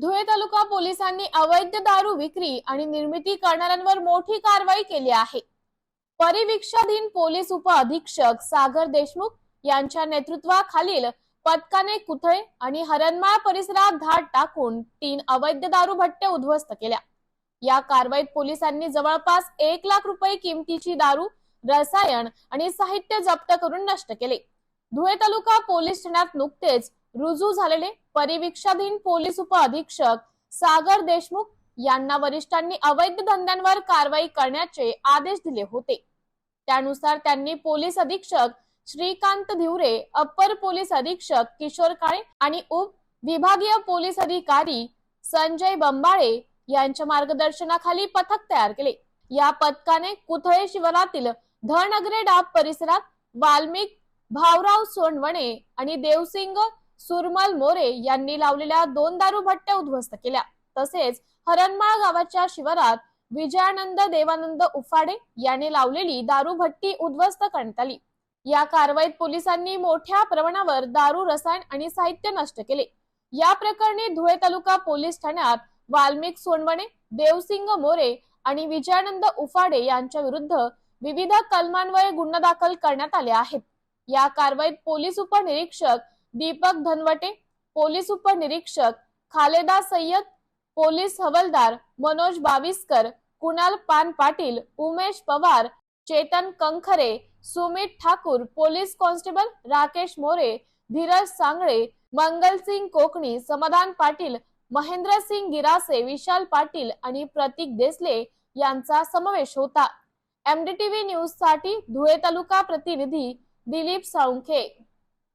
धुळे तालुका पोलिसांनी अवैध दारू विक्री आणि निर्मिती करणाऱ्यांवर मोठी कारवाई केली आहे. परिवीक्षाधीन पोलीस उप अधीक्षक सागर देशमुख यांच्या नेतृत्वाखालील पथकाने कुथळे आणि हरणमाळ परिसरात धाड टाकून तीन अवैध दारू भट्ट्या उद्ध्वस्त केल्या. या कारवाईत पोलिसांनी जवळपास एक लाख रुपये किमतीची दारू रसायन आणि साहित्य जप्त करून नष्ट केले. धुळे तालुका पोलीस ठाण्यात नुकतेच रुजू झालेले परिवीक्षाधीन पोलीस उप अधीक्षक सागर देशमुख यांना वरिष्ठांनी अवैध धंद्यांवर कारवाई करण्याचे आदेश दिले होते. त्यानुसार त्यांनी पोलीस अधीक्षक श्रीकांत धिवरे अप्पर पोलीस अधीक्षक किशोर काळे आणि उप विभागीय पोलीस अधिकारी संजय बंबाळे यांच्या मार्गदर्शनाखाली पथक तयार केले. या पथकाने कुथळे शिवारातील धनगरे डाब परिसरात वाल्मिक भावराव सोनवणे आणि देवसिंग सुरमल मोरे यांनी लावलेल्या दोन दारू भट्ट्या उद्ध्वस्त केल्या. तसेच हरणमाळ गावाच्या शिवारात विजयानंद देवानंद उफाडे याने लावलेली दारू भट्टी उद्ध्वस्त करण्यात आली. या कारवाईत पोलिसांनी मोठ्या प्रमाणावर दारू रसायन आणि साहित्य नष्ट केले. या प्रकरणी धुळे तालुका पोलीस ठाण्यात वाल्मिक सोनवणे देवसिंग मोरे आणि विजयानंद उफाडे यांच्या विरुद्ध विविध कलमांवर गुन्हा दाखल करण्यात आले आहेत. या कारवाईत पोलीस उपनिरीक्षक दीपक धनवटे पोलीस उपनिरीक्षक खालेदा सय्यद पोलीस हवलदार मनोज बाविस्कर कुणाल पान पाटील उमेश पवार चेतन कंखरे सुमित ठाकूर पोलीस कॉन्स्टेबल राकेश मोरे धीरज सांगळे मंगलसिंग कोकणी समाधान पाटील महेंद्रसिंग गिरासे विशाल पाटील आणि प्रतीक देसले यांचा समावेश होता. एमडीटीव्ही न्यूजसाठी धुळे तालुका प्रतिनिधी दिलीप साळुंखे.